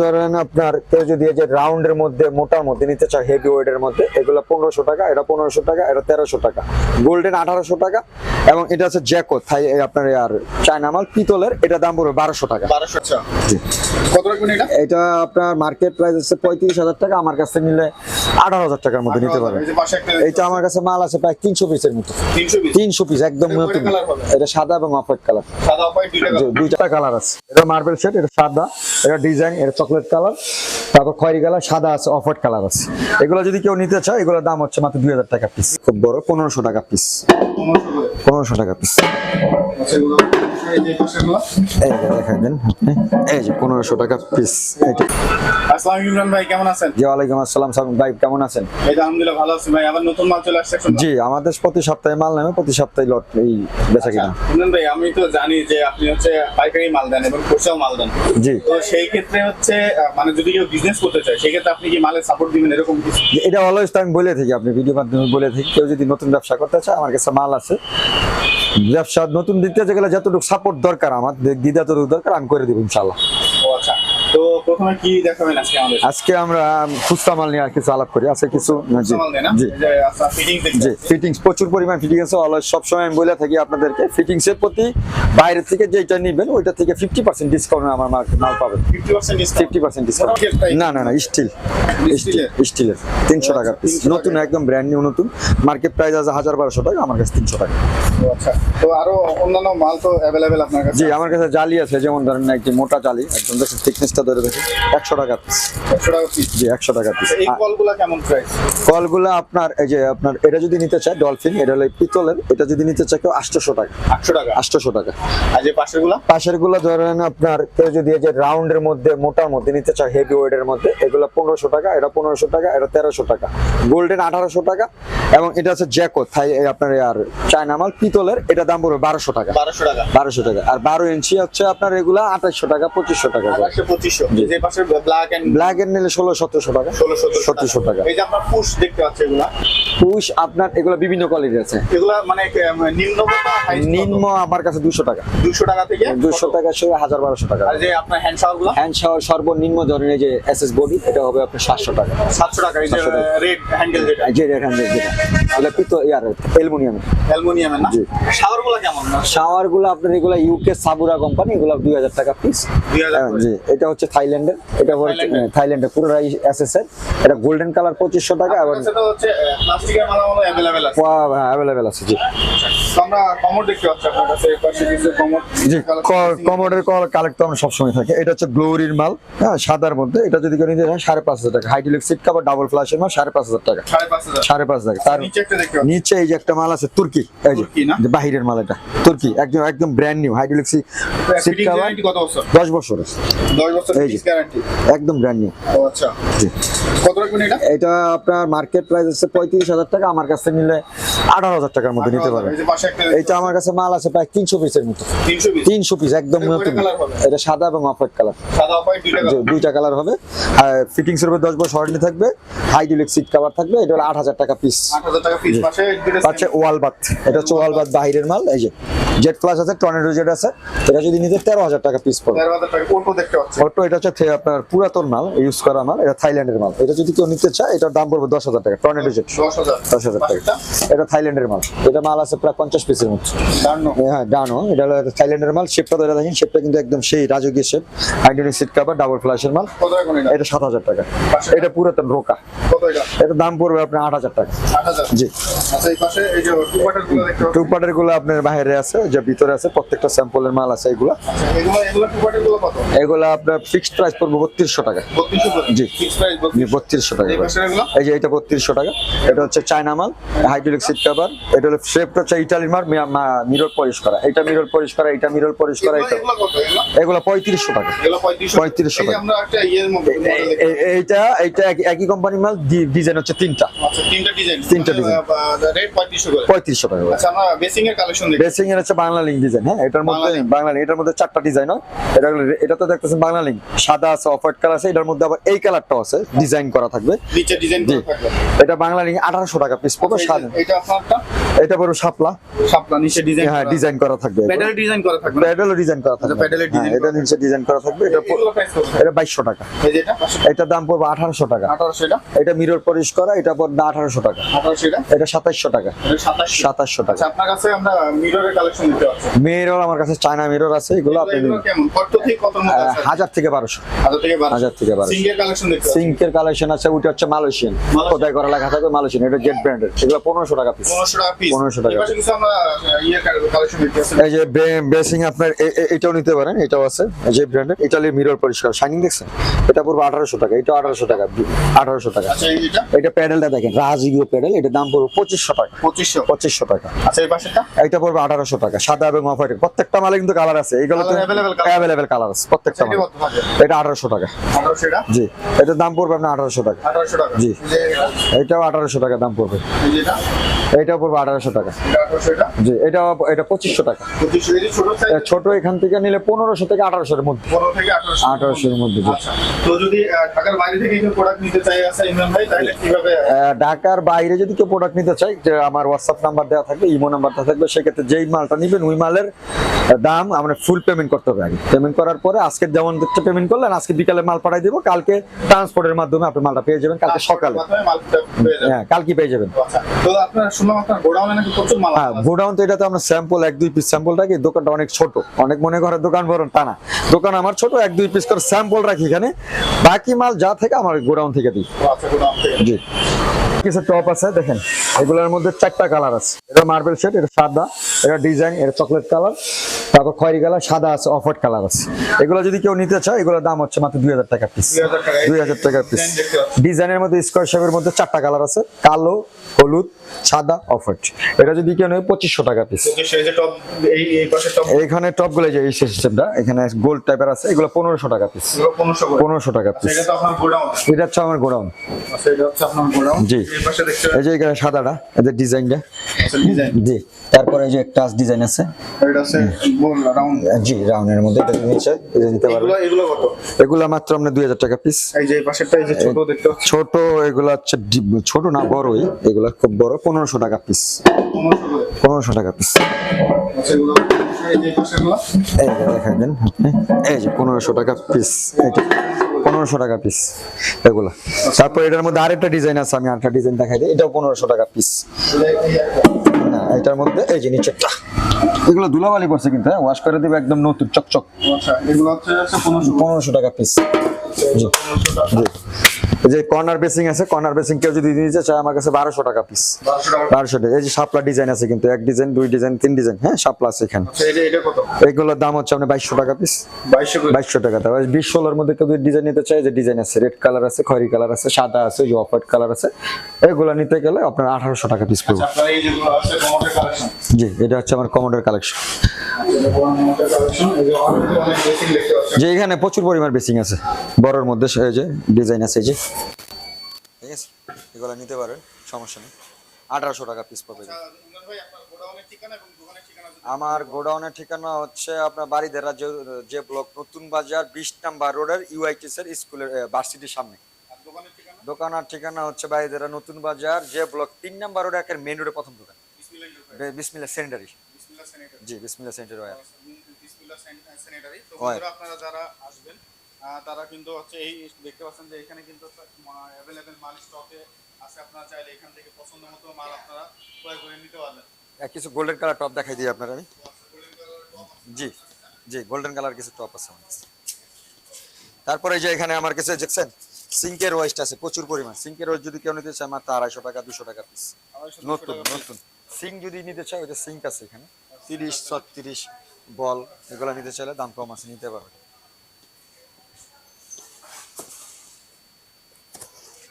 ধরেন আপনার কেউ যদি এই যে রাউন্ডের মধ্যে মোটার মধ্যে নিতে চায় হেভি ওয়েটের মধ্যে এগুলো পনেরোশো টাকা এটা পনেরোশো টাকা এটা তেরোশো টাকা। গোল্ডেন আঠারোশো টাকা এবং এটা হচ্ছে জ্যাকো থাই আপনার আর চায়না মাল পিতলের এটা দাম পড়বে বারোশো টাকা। বারোশো আচ্ছা। কত রাখবেন এটা? এটা আপনার মার্কেট প্রাইস হচ্ছে পঁয়ত্রিশ হাজার টাকা আমার কাছে নিলে আঠারো হাজার টাকার মধ্যে নিতে পারবেন একটা এইটা আমার কাছে মাল আছে প্রায় তিনশো পিসের মতো। তিনশো পিস? একদম এটা নতুন? এটা সাদা এবং অফ হোয়াইট কালার দুইটা কালার আছে। এটা মার্বেল শেড এটা সাদা এটা ডিজাইন এটা চকলেট কালার, তারপর খয়েরি কালার, সাদা আছে অফ হোয়াইট কালার আছে। এগুলো যদি কেউ নিতে চায়, এগুলোর দাম হচ্ছে মাত্র দুই হাজার টাকা পিস খুব বড়, পনেরোশো টাকা পিস পনেরোশো টাকা পিস এই যে পাশেগুলো এই যে দেখাই দেন এই যে পনেরোশো টাকা পিস এইটা আসসালামু ইমরান ভাই কেমন আছেন? জি ওয়ালাইকুম আসসালাম সালাম ভাই কেমন আছেন? এই যে আলহামদুলিল্লাহ ভালো আছি ভাই। আবার নতুন মাল চলে আসছে জি আমাদের প্রতি সপ্তাহে মাল নেবে প্রতি সপ্তাহে লট এই বেচা কিনা। আচ্ছা, ইমরান ভাই আমি তো জানি যে আপনি হচ্ছে পাইকারি মাল দেন এবং খুচরাও মাল দেন। জি। তো সেই ক্ষেত্রে হচ্ছে মানে যদি কেউ বিজনেস করতে চায় সেই ক্ষেত্রে আপনি কি মালের সাপোর্ট দিবেন এরকম কিছু? এটা অলওয়েজ আমি বলে থাকি আপনি ভিডিও মাধ্যমে বলে থাকি। কেউ যদি নতুন ব্যবসা করতে চায় আমার কাছে মাল আছে। ব্যবসা নতুন দিতে গেলে যতটুকু সাপোর্ট দরকার আমার দিদি যতটুকু দরকার, আমি করে দেবো ইনশাল্লাহ তো প্রথমে কি দেখাবেন আজকে আমাদের? আজকে আমরা খুচরা মাল নিয়ে আর কিছু আলাপ করি। আছে কিছু জি জি। আচ্ছা ফিটিং দেখতে জি ফিটিংস প্রচুর পরিমাণ ফিটিংস অলওয়েজ সবসময় আমি বলে থাকি আপনাদেরকে। ফিটিংস এর প্রতি বাইরে থেকে যেটা নিবেন ওইটা থেকে ফিফটি পার্সেন্ট ডিসকাউন্ট আমার মাল মাল পাবেন। 50% ফিফটি পার্সেন্ট ডিসকাউন্ট না না না স্টিল স্টিলের তিনশো টাকা পিস নতুন একদম ব্র্যান্ড নিউ নতুন। মার্কেট প্রাইস আছে হাজার বারোশো টাকা আমার কাছে তিনশো টাকা। আচ্ছা তো আরও অন্যান্য মাল তো অ্যাভেলেবেল আপনার কাছে জি আমার কাছে জালি আছে। যেমন ধরেন একটি মোটা জালি একদম দেখুন থিকনেসটা ধরে দেখুন একশো টাকা পিস 100 টাকা পিস জি একশো টাকা পিস এই কলগুলো কেমন প্রাইস কলগুলো আপনার এই যে আপনার এটা যদি নিতে চায় ডলফিন এটা হলো পিতলের এটা যদি নিতে চায় কেউ আটশোশো টাকা। 800 টাকা? আটশোশো টাকা। আর যে পাশেরগুলো? পাশেরগুলো ধরেন আপনার কেউ যদি এই যে রাউন্ডের মধ্যে মোটার মধ্যে নিতে চায় হেভি ওয়েটের মধ্যে এগুলো পনেরোশো টাকা এটা পনেরোশো টাকা এটা তেরোশো টাকা। গোল্ডেন আঠারোশো টাকা এবং এটা হচ্ছে জ্যাকো থাই আপনার আর চায়না মাল পিতলের এটা দাম পড়বে বারোশো টাকা। 1200 টাকা। বারোশো টাকা। আর বারো ইঞ্চি হচ্ছে আপনার এগুলা আঠাশশো টাকা পঁচিশশো টাকা করে। 800 2500 যে পাশে ব্ল্যাক এন্ড নিলে ষোলো সতেরোশো টাকা। 1600 সতেরোশো টাকা। এই যে আপনার পুশ দেখতে এগুলা। পুশ আপনার এগুলো বিভিন্ন কোয়ালিটি আছে। এগুলা মানে নিম্ন আমার কাছে দুশো টাকা। 200 টাকা থেকে দুশো টাকা সহ হাজার বারোশো টাকা। আর যে আপনার হ্যান্ড শাওয়ারগুলো? হ্যান্ড শাওয়ার সর্বনিম্ন ধরনের যে এস এস বডি এটা হবে আপনার সাতশো টাকা। 700 টাকা এই যে রেড হ্যান্ডেল যেটা। যে রেখান যেটা। এটা পিতো ইয়ার অ্যালুমিনিয়াম। অ্যালুমিনিয়ামের না? জি। কেমন? না আপনার এগুলো ইউকে সাবুরা কোম্পানি এগুলো দুই হাজার টাকা পিস 2000 জি এটা হচ্ছে থাইল্যান্ডের এটা হচ্ছে থাইল্যান্ডের? থাইল্যান্ডের পুরোটাই এস এস এটা গোল্ডেন কালার পঁচিশশো টাকা এবং সেটা হচ্ছে প্লাস্টিকের মালা মালা অ্যাভেলেবেল আছে অ্যাভেলেবেল আছে জি। আমরা কমোড দেখতে পাচ্ছি আপনার কাছে এই পাশে কিছু কমোড জি কমোডের কল কালেক্ট তো আমার সবসময় থাকে। এটা হচ্ছে গ্লোরির মাল হ্যাঁ সাদার মধ্যে। এটা যদি কেউ নিতে চায় সাড়ে পাঁচ হাজার টাকা। হাইড্রোলিক সিট কাভার ডাবল ফ্লাশের মাল সাড়ে পাঁচ হাজার টাকা। সাড়ে পাঁচ তার নিচে এই যে একটা মাল আছে তুর্কি। এই যে বাহিরের মাল এটা। তুর্কি একদম একদম brand new hydraulic seat fitting cover বছর? দশ বছর 10 বছর। গ্যারান্টি একদম ব্র্যান্ড নিউ আচ্ছা। কত রাখবেন এটা? এটা আপনার মার্কেট প্রাইস পঁয়ত্রিশ হাজার টাকা আমার কাছে নিলে আঠারো হাজার টাকার মধ্যে নিতে পারবেন। একটা এইটা আমার কাছে মাল আছে প্রায় তিনশো পিসের মতো। 300 পিস তিনশো পিস একদম নতুন? এটা সাদা এবং অফ হোয়াইট কালার সাদা দুইটা কালার হবে। আর ফিটিংস এর উপর দশ বছর ওয়ারেন্টি থাকবে। হাইড্রোলিক সিট কভার থাকবে। এটা হলো আট হাজার টাকা পিস 8000 টাকা পিস পাশে দুটো পাচ্ছে ওয়াল বাথ এটা হচ্ছে ওয়ালবাত বাহিরের মাল এই যে। জেড প্লাস আছে টর্নেডো জেড আছে। এটা যদি নিতে তেরো হাজার টাকা পিস পড়বে 13000 অটো এটা হচ্ছে আপনার পুরাতন মাল ইউজ করা মাল এটা থাইল্যান্ডের মাল। এটা যদি কেউ নিতে চায় এটার দাম পড়বে দশ হাজার টাকা টর্নেডো জেড। দশ হাজার। টাকা। এটা থাইল্যান্ডের মাল। এটা মাল আছে প্রায় পঞ্চাশ পিসের মতো ডানো? হ্যাঁ ডানো। এটা হলো থাইল্যান্ডের মাল। শেপটা ধরে দেখেন শেপটা কিন্তু একদম সেই রাজকীয় shape hydraulic seat cover double ফ্ল্যাশের মাল। এটা সাত হাজার টাকা। এটা পুরাতন রোকা। এটা দাম পড়বে আপনার আট হাজার টাকা। জি। আচ্ছা টু পার্টেরগুলো আপনার বাইরে আছে। যে ভিতরে আছে প্রত্যেকটা স্যাম্পলের মাল আছে এগুলো। এগুলো আপনার ফিক্সড প্রাইস পড়বে বত্রিশশো টাকা। জি। বত্রিশশো টাকা এই যে এটা বত্রিশশো টাকা। এটা হচ্ছে চায়না মাল হাইড্রোলিক সিট কভার। এটা হলো শেপটা হচ্ছে ইটালির মাল মিরর পলিশ করা। এটা মিরর পলিশ করা এটা মিরর পলিশ করা এটা। এগুলো পঁয়ত্রিশশো এগুলো পঁয়ত্রিশশো টাকা। এগুলো 3500 3500 এই যে আমরা একটা ইয়ের মধ্যে model এ- দেখতে এ- এইটা এইটা একই- কোম্পানির মাল ডিজাইন হচ্ছে তিনটা। আচ্ছা তিনটা ডিজাইন। তিনটা। রেট 3500 পঁয়ত্রিশশো টাকা কালেকশন দেখি। বেসিং এর হচ্ছে বাংলা লিঙ্ক ডিজাইন হ্যাঁ? এটার মধ্যে বাংলা। এটার মধ্যে চারটা ডিজাইন হয়। এটা এটা তো দেখতেছেন বাংলা লিঙ্ক সাদা আছে অফ হোয়াইট কালার আছে এটার মধ্যে আবার এই কালারটাও আছে ডিজাইন করা থাকবে। নিচে ডিজাইন করা থাকবে। এটা বাংলা লিঙ্ক আঠারোশো টাকা পিস পড়বে সাদা? এটা আপনারটা এটা পড়বে শাপলা। শাপলা নিচে ডিজাইন হ্যাঁ ডিজাইন করা থাকবে। প্যাডেল ডিজাইন করা থাকবে প্যাডেলও ডিজাইন করা থাকবে। আচ্ছা, প্যাডেলের হ্যাঁ, design এটা নিচে ডিজাইন করা থাকবে। এটা এটা বাইশশো টাকা। এই যে এটা এটার দাম পড়বে আঠারোশো টাকা। আঠারোশো এটা? এটা মিরর পলিশ করা এটা পড়বে আঠারোশো টাকা। আঠারোশো এটা? এটা সাতাইশশো টাকা। সাতাশশো সাতাশশো টাকা। আচ্ছা আপনার কাছে আমরা মিররের কালেকশন মিরর আমার কাছে চায়না মিরর আছে এগুলো আপনি কত থেকে কত মধ্যে আছে? হাজার থেকে বারোশো। হাজার থেকে বারো হাজার থেকে বারোশো। সিঙ্গেল কালেকশন দেখতে সিঙ্কের কালেকশন আছে ওইটা হচ্ছে মালয়েশিয়ান। কোথায় করা লেখা থাকবে মালয়েশিয়ান এটা জেট ব্র্যান্ডের। এগুলো পনেরোশো টাকা পিস পনেরোশো টাকা পিস 1500 টাকা। এবার কিছু আমরা ইয়ে কালেকশন দেখতে পাচ্ছি। এই যে বেসিং আপনার এটাও নিতে পারেন এটাও আছে এই যে ব্র্যান্ডের। ইটালির মিরর পরিষ্কার শাইনিং দেখছেন? এটা পড়বে আঠারোশো টাকা এটা আঠারোশো টাকা আঠারোশো টাকা। আচ্ছা এটা এটা প্যাডেলটা দেখেন রাজগীয় প্যাডেল এটার দাম পড়বে পঁচিশশো টাকা। পঁচিশশো। পঁচিশশো টাকা। আচ্ছা এই পাশেটা এটা পড়বে আঠারোশো টাকা। সাদা এবং অফ হোয়াইট প্রত্যেকটা মালে কিন্তু কালার আছে। এইগুলো। অ্যাভেলেবেল কালার আছে প্রত্যেকটা মালে। এটা আঠারোশো টাকা। জি এটার দাম পড়বে আপনার আঠারোশো টাকা। জি। এটাও আঠারোশো টাকা দাম পড়বে। এটাও পড়বে আঠারোশো টাকা। জি এটা এটা পঁচিশশো টাকা। ছোট এখান থেকে নিলে পনেরোশো থেকে আঠারোশোর মধ্যে। আঠারোশো আঠারোশোর মধ্যে। আচ্ছা। যদি ঢাকার বাইরে কেউ প্রোডাক্ট নিতে চাই যদি কেউ প্রোডাক্ট নিতে চায় যে আমার হোয়াটসঅ্যাপ নাম্বার দেওয়া থাকবে ইমো নাম্বার দেওয়া থাকবে সেক্ষেত্রে যেই মালটা নিবেন ওই মালের দাম আমরা ফুল পেমেন্ট করতে হবে আগে। পেমেন্ট করার পরে আজকে যেমন পেমেন্ট করলেন আজকে বিকালে মাল পাঠাই দিব কালকে ট্রান্সপোর্টের মাধ্যমে আপনি মালটা পেয়ে যাবেন কালকে সকালে। হ্যাঁ কালকে পেয়ে যাবেন। আচ্ছা প্রচুর মাল হ্যাঁ গোডাউন তো এটা তো আমরা স্যাম্পল এক দুই পিস স্যাম্পল রাখি দোকানটা অনেক ছোট। অনেক মনে করে দোকান বড় তা না। দোকান আমার ছোট এক দুই পিস করে স্যাম্পল রাখি এখানে। বাকি মাল যা থেকে আমার গোডাউন থেকে দিই। আচ্ছা জি। কিছু টপ আছে দেখেন। এগুলোর মধ্যে চারটা কালার আছে। এটা মার্বেল শেড এটা সাদা। এটা ডিজাইন এটা চকলেট কালার তারপর খয়েরি কালার সাদা আছে অফ হোয়াইট কালার আছে। এগুলো যদি কেউ নিতে চায় এগুলোর দাম হচ্ছে মাত্র দুই হাজার টাকা পিস দুই হাজার টাকা। পিস। ডিজাইনের মধ্যে স্কোয়ার শেপের মধ্যে চারটা কালার আছে কালো হলুদ সাদা অফ হোয়াইট এটা যদি কেউ নেয় পঁচিশশো টাকা পিস টপ এইখানে টপগুলো যে এই সিস্টেমটা এখানে গোল্ড টাইপের আছে এগুলো পনেরোশো টাকা পিস পনেরোশো টাকা পিস এটা হচ্ছে আমার গোডাউন। আচ্ছা জি। এই যে এখানে সাদাটা এদের ডিজাইনটা জি। তারপরে এই যে টাচ ডিজাইন আছে। এটা জি রাউন্ডের মধ্যে এটা নিচে নিতে পারবে। এগুলো এগুলো কত? এগুলো মাত্র আপনার দুই হাজার টাকা পিস এই যে পাশেরটা এই যে ছোট দেখতে ছোট এগুলো হচ্ছে ছোট না বড়ই। এগুলো খুব বড় পনেরোশো টাকা পিস পনেরোশো টাকা পিস আচ্ছা এগুলো এই যে দেন এই টাকা পিস এইটা পনেরোশো টাকা পিস এগুলো। তারপর এটার মধ্যে আরেকটা ডিজাইন আছে আমি আরেকটা ডিজাইন দেখাই দিই। এটাও পনেরোশো টাকা পিস এটার মধ্যে এই যে নিচেরটা এগুলো ধুলাবালি পড়ছে কিন্তু হ্যাঁ? ওয়াশ করে দিবে একদম নতুন চকচক। আচ্ছা এগুলো হচ্ছে পনেরোশো। টাকা পিস জি। টাকা। জি। যে কর্নার বেসিং আছে কর্নার বেসিং কেউ যদি নিতে চায় আমার কাছে বারোশো টাকা পিস বারোশো টাকা। এই যে শাপলা ডিজাইন আছে কিন্তু এক ডিজাইন দুই ডিজাইন তিন ডিজাইন হ্যাঁ শাপলা আছে এখানে। আচ্ছা এইগুলোর দাম হচ্ছে আপনার বাইশশো টাকা পিস বাইশশো টাকা তারপর বিশ ষোলোর মধ্যে কেউ যদি ডিজাইন নিতে চায় যে ডিজাইন আছে রেড কালার আছে খয়রি কালার আছে সাদা আছে অফ হোয়াইট কালার আছে এগুলো নিতে গেলে আপনার আঠারোশো টাকা পিস পড়বে। আচ্ছা জি এটা হচ্ছে আমার কমোডের কালেকশন যে যে এখানে প্রচুর পরিমাণ বেসিং আছে বড়র মধ্যে যে ডিজাইন আছে এই যে। এগুলো নিতে পারেন সমস্যা নেই। আঠারোশো টাকা পিস পাবে আচ্ছা, আমার গোডাউনের ঠিকানা হচ্ছে আপনার বাড়িদেরা যে যে ব্লক নতুন বাজার বিশ নাম্বার রোডের ইউআইটিস এর স্কুলের ভার্সিটির সামনে। দোকানের ঠিকানা? হচ্ছে বাড়িদেরা নতুন বাজার যে ব্লক তিন নাম্বার রোডে একের মেন রোডে প্রথম দোকান। বিসমিল্লা সেন্টারি। জি বিসমিল্লা সেন্টারি ওয়ার আপনারা যারা আসবেন তারা কিন্তু হচ্ছে এই দেখতে পাচ্ছেন যে এখানে কিন্তু অ্যাভেলেবেল মাল স্টকে আছে আপনারা চাইলে এখান থেকে পছন্দ মতো মাল আপনারা ক্রয় করে নিতে পারবেন। কিছু গোল্ডেন কালার টপ দেখাই দিই আপনার আমি। জি জি গোল্ডেন কালার কিছু টপ আছে আমার কাছে। তারপরে যে এখানে আমার কাছে দেখছেন সিঙ্কের ওয়েস্ট আছে প্রচুর পরিমাণ। সিঙ্কের ওয়েস্ট যদি কেউ নিতে চায় মাত্র আড়াইশো টাকা দুশো টাকা পিস নতুন নতুন। সিঙ্ক যদি নিতে চায় ওইটা সিঙ্ক আছে এখানে। তিরিশ ছত্রিশ বল এগুলো নিতে চাইলে দাম কম আছে নিতে পারবে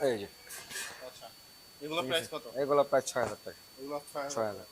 এই যে এগুলো প্রাইস কত এগুলো প্রায় ছয় হাজার টাকা এগুলো ছয় হাজার। ছয় হাজার